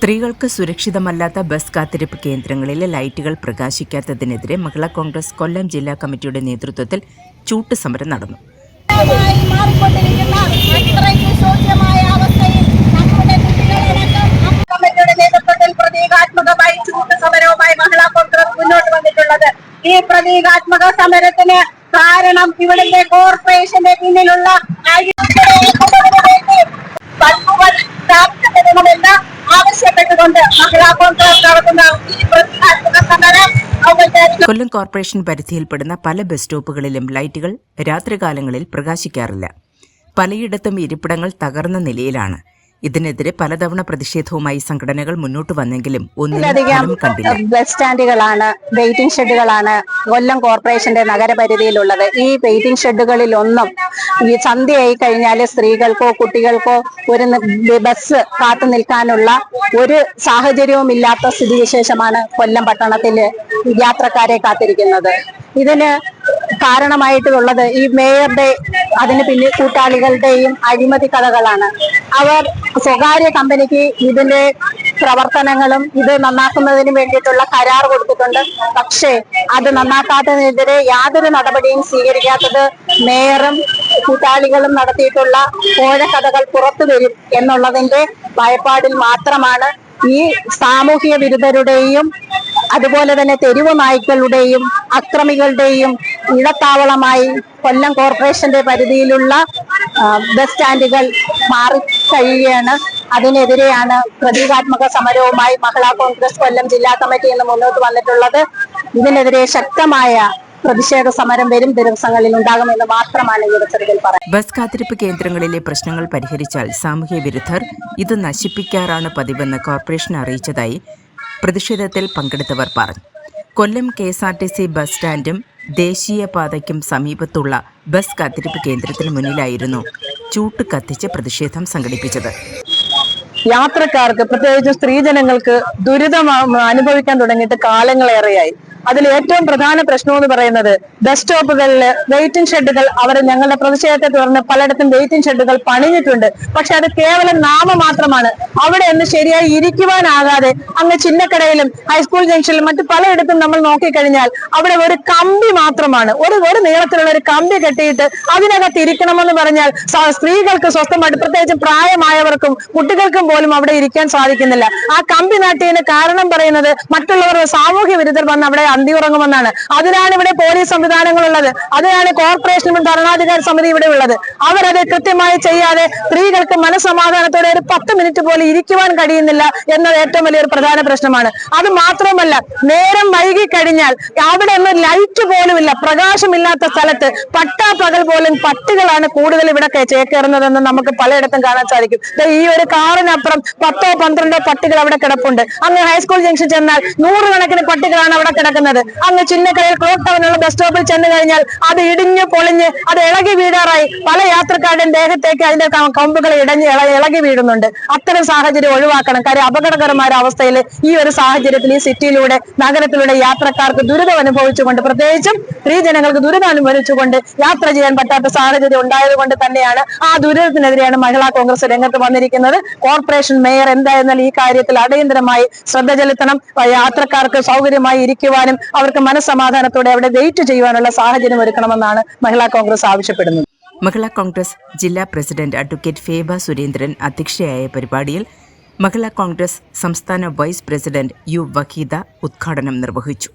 സ്ത്രീകൾക്ക് സുരക്ഷിതമല്ലാത്ത ബസ് കാത്തിരിപ്പ് കേന്ദ്രങ്ങളിലെ ലൈറ്റുകൾ പ്രകാശിക്കാത്തതിനെതിരെ മഹിളാ കോൺഗ്രസ് കൊല്ലം ജില്ലാ കമ്മിറ്റിയുടെ നേതൃത്വത്തിൽ ചൂട്ടുസമരം നടന്നു. ായി മാറിക്കൊണ്ടിരിക്കുന്ന അത്രയ്ക്ക് ശോച്യമായ അവസ്ഥയിൽ നമ്മുടെ കുട്ടികളടക്കം കമ്മിറ്റിയുടെ നേതൃത്വത്തിൽ പ്രതീകാത്മകമായി ചൂട് സമരവുമായി കോൺഗ്രസ് മുന്നോട്ട് വന്നിട്ടുള്ളത്. ഈ പ്രതീകാത്മക സമരത്തിന് കാരണം ഇവിടുത്തെ കോർപ്പറേഷന്റെ പിന്നിലുള്ള കൊല്ലം കോർപ്പറേഷൻ പരിധിയിൽപ്പെടുന്ന പല ബസ് സ്റ്റോപ്പുകളിലും ലൈറ്റുകൾ രാത്രികാലങ്ങളിൽ പ്രകാശിക്കാറില്ല. പലയിടത്തും ഇരിപ്പിടങ്ങൾ തകർന്ന നിലയിലാണ്. ഇതിനെതിരെ പലതവണ പ്രതിഷേധവുമായി സംഘടനകൾ മുന്നോട്ട് വന്നെങ്കിലും ഒന്നിലധികം കണ്ടില്ല. ബസ് സ്റ്റാൻഡുകളാണ് വെയിറ്റിംഗ് ഷെഡുകളാണ് കൊല്ലം കോർപ്പറേഷന്റെ നഗരപരിധിയിലുള്ളത്. ഈ വെയിറ്റിംഗ് ഷെഡുകളിൽ ഒന്നും ഈ സന്ധ്യയായി കഴിഞ്ഞാൽ സ്ത്രീകൾക്കോ കുട്ടികൾക്കോ ഒരു ബസ് കാത്തു നിൽക്കാനുള്ള ഒരു സാഹചര്യവും ഇല്ലാത്ത സ്ഥിതിവിശേഷമാണ് കൊല്ലം പട്ടണത്തിൽ യാത്രക്കാരെ കാത്തിരിക്കുന്നത്. ഇതിന് കാരണമായിട്ടുള്ളത് ഈ മേയറുടെ അതിന് പിന്നിൽ കൂട്ടാളികളുടെയും അഴിമതി കഥകളാണ്. അവർ സ്വകാര്യ കമ്പനിക്ക് ഇതിന്റെ പ്രവർത്തനങ്ങളും ഇത് നന്നാക്കുന്നതിന് വേണ്ടിയിട്ടുള്ള കരാർ കൊടുത്തിട്ടുണ്ട്. പക്ഷേ അത് നന്നാക്കാത്തതിനെതിരെ യാതൊരു നടപടിയും സ്വീകരിക്കാത്തത് മേയറും കൂട്ടാളികളും നടത്തിയിട്ടുള്ള കോഴക്കഥകൾ പുറത്തു വരും എന്നുള്ളതിന്റെ ഭയപ്പാടിൽ മാത്രമാണ് ഈ സാമൂഹിക വിരുദ്ധരുടെയും അതുപോലെ തന്നെ തെരുവ് നായ്ക്കളുടെയും അക്രമികളുടെയും ഇടത്താവളമായി കൊല്ലം കോർപ്പറേഷന്റെ പരിധിയിലുള്ള ബസ് സ്റ്റാൻഡുകൾ മാറിക്കഴിയുകയാണ്. അതിനെതിരെയാണ് പ്രതീകാത്മക സമരവുമായി മഹിളാ കോൺഗ്രസ് കൊല്ലം ജില്ലാ കമ്മിറ്റി ഇന്ന് മുന്നോട്ട് വന്നിട്ടുള്ളത്. ഇതിനെതിരെ ശക്തമായ പ്രതിഷേധ സമരം വരും ദിവസങ്ങളിൽ ഉണ്ടാകുമെന്ന് മാത്രമാണ് ഈ പറയുന്നത്. ബസ് കാത്തിരിപ്പ് കേന്ദ്രങ്ങളിലെ പ്രശ്നങ്ങൾ പരിഹരിച്ചാൽ സാമൂഹ്യ വിരുദ്ധർ ഇത് നശിപ്പിക്കാറാണ് പതിവെന്ന് കോർപ്പറേഷൻ അറിയിച്ചതായി പ്രതിഷേധത്തിൽ പങ്കെടുത്തവർ പറഞ്ഞു. Kollam K S R T C bus സ്റ്റാൻഡും ദേശീയപാതയ്ക്കും സമീപത്തുള്ള ബസ് കാത്തിരിപ്പ് കേന്ദ്രത്തിന് മുന്നിലായിരുന്നു ചൂട്ട് കത്തിച്ച് പ്രതിഷേധം സംഘടിപ്പിച്ചത്. യാത്രക്കാർക്ക് പ്രത്യേകിച്ച് സ്ത്രീജനങ്ങൾക്ക് ദുരിതം അനുഭവിക്കാൻ തുടങ്ങിയിട്ട് കാലങ്ങളേറെയായി. അതിൽ ഏറ്റവും പ്രധാന പ്രശ്നം എന്ന് പറയുന്നത് ബസ് സ്റ്റോപ്പുകളിൽ വെയിറ്റിംഗ് ഷെഡുകൾ അവർ ഞങ്ങളുടെ പ്രതിഷേധത്തെ തുടർന്ന് പലയിടത്തും വെയിറ്റിംഗ് ഷെഡുകൾ പണിഞ്ഞിട്ടുണ്ട്. പക്ഷെ അത് കേവലം നാമമാത്രമാണ് അവിടെ ഒന്ന് ശരിയായി ഇരിക്കുവാനാകാതെ അങ്ങ് ചിന്നക്കടയിലും ഹൈസ്കൂൾ ജംഗ്ഷനിലും മറ്റു പലയിടത്തും നമ്മൾ നോക്കിക്കഴിഞ്ഞാൽ അവിടെ ഒരു കമ്പി മാത്രമാണ്. ഒരു ഒരു നീളത്തിലുള്ള ഒരു കമ്പി കെട്ടിയിട്ട് അതിനകത്ത് ഇരിക്കണമെന്ന് പറഞ്ഞാൽ സ്ത്രീകൾക്ക് സ്വസ്ഥമായിട്ട് പ്രത്യേകിച്ചും പ്രായമായവർക്കും കുട്ടികൾക്കും പോലും അവിടെ ഇരിക്കാൻ സാധിക്കുന്നില്ല. ആ കമ്പി നാട്ടിയതിന് കാരണം പറയുന്നത് മറ്റുള്ളവർ സാമൂഹ്യ വിരുദ്ധർ വന്ന് അവിടെ അന്തിയുറങ്ങുമെന്നാണ് അതിനാണ് ഇവിടെ പോലീസ് സംവിധാനങ്ങൾ ഉള്ളത് അതിനാണ് കോർപ്പറേഷൻ ഭരണാധികാര സമിതി ഇവിടെ ഉള്ളത്. അവരത് കൃത്യമായി ചെയ്യാതെ സ്ത്രീകൾക്ക് മനസ്സമാധാനത്തോടെ ഒരു പത്ത് മിനിറ്റ് പോലും ഇരിക്കുവാൻ കഴിയുന്നില്ല എന്നത് ഏറ്റവും വലിയൊരു പ്രധാന പ്രശ്നമാണ്. അത് മാത്രമല്ല നേരം വൈകി കഴിഞ്ഞാൽ അവിടെ ഒന്നും ലൈറ്റ് പോലും ഇല്ല. പ്രകാശമില്ലാത്ത സ്ഥലത്ത് പട്ടാപ്പകൽ പോലും പട്ടികളാണ് കൂടുതൽ ഇവിടെ ചേക്കേറുന്നതെന്ന് നമുക്ക് പലയിടത്തും കാണാൻ സാധിക്കും. ഈ ഒരു കാറിനപ്പുറം പത്തോ പന്ത്രണ്ടോ പട്ടികൾ അവിടെ കിടപ്പുണ്ട്. അങ്ങ് ഹൈസ്കൂൾ ജംഗ്ഷൻ ചെന്നാൽ നൂറുകണക്കിന് പട്ടികളാണ് അവിടെ കിടക്കുന്നത്. അങ്ങ് ചിന്നക്കരയിൽ ക്ലോക്ക് ബസ് സ്റ്റോപ്പിൽ ചെന്ന് കഴിഞ്ഞാൽ അത് ഇടിഞ്ഞു പൊളിഞ്ഞ് അത് ഇളകി വീഴാറായി. പല യാത്രക്കാരുടെയും ദേഹത്തേക്ക് അതിന്റെ കൊമ്പുകൾ ഇടഞ്ഞ് ഇളകി വീഴുന്നുണ്ട്. അത്തരം സാഹചര്യം ഒഴിവാക്കണം. കാര്യം അപകടകരമായ അവസ്ഥയിൽ ഈ ഒരു സാഹചര്യത്തിൽ ഈ സിറ്റിയിലൂടെ നഗരത്തിലൂടെ യാത്രക്കാർക്ക് ദുരിതം അനുഭവിച്ചുകൊണ്ട് പ്രത്യേകിച്ചും സ്ത്രീജനങ്ങൾക്ക് ദുരിതം അനുഭവിച്ചുകൊണ്ട് യാത്ര ചെയ്യാൻ പറ്റാത്ത സാഹചര്യം ഉണ്ടായതുകൊണ്ട് തന്നെയാണ് ആ ദുരിതത്തിനെതിരെയാണ് മഹിളാ കോൺഗ്രസ് രംഗത്ത് വന്നിരിക്കുന്നത്. കോർപ്പറേഷൻ മേയർ എന്തായിരുന്നാലും ഈ കാര്യത്തിൽ അടിയന്തരമായി ശ്രദ്ധ ചെലുത്തണം. യാത്രക്കാർക്ക് സൗകര്യമായി ഇരിക്കുവാനും അവർക്ക് മനസ്സമാധാനത്തോടെ അവിടെ വെയിറ്റ് ചെയ്യുവാനുള്ള സാഹചര്യം ഒരുക്കണമെന്നാണ് മഹിളാ കോൺഗ്രസ് ആവശ്യപ്പെടുന്നത്. മഹിളാ കോൺഗ്രസ് ജില്ലാ പ്രസിഡന്റ് അഡ്വക്കേറ്റ് ഫേബ സുരേന്ദ്രൻ അധ്യക്ഷയായ പരിപാടിയിൽ മഹിളാ കോൺഗ്രസ് സംസ്ഥാന വൈസ് പ്രസിഡന്റ് യു വഹീദ ഉദ്ഘാടനം നിർവഹിച്ചു.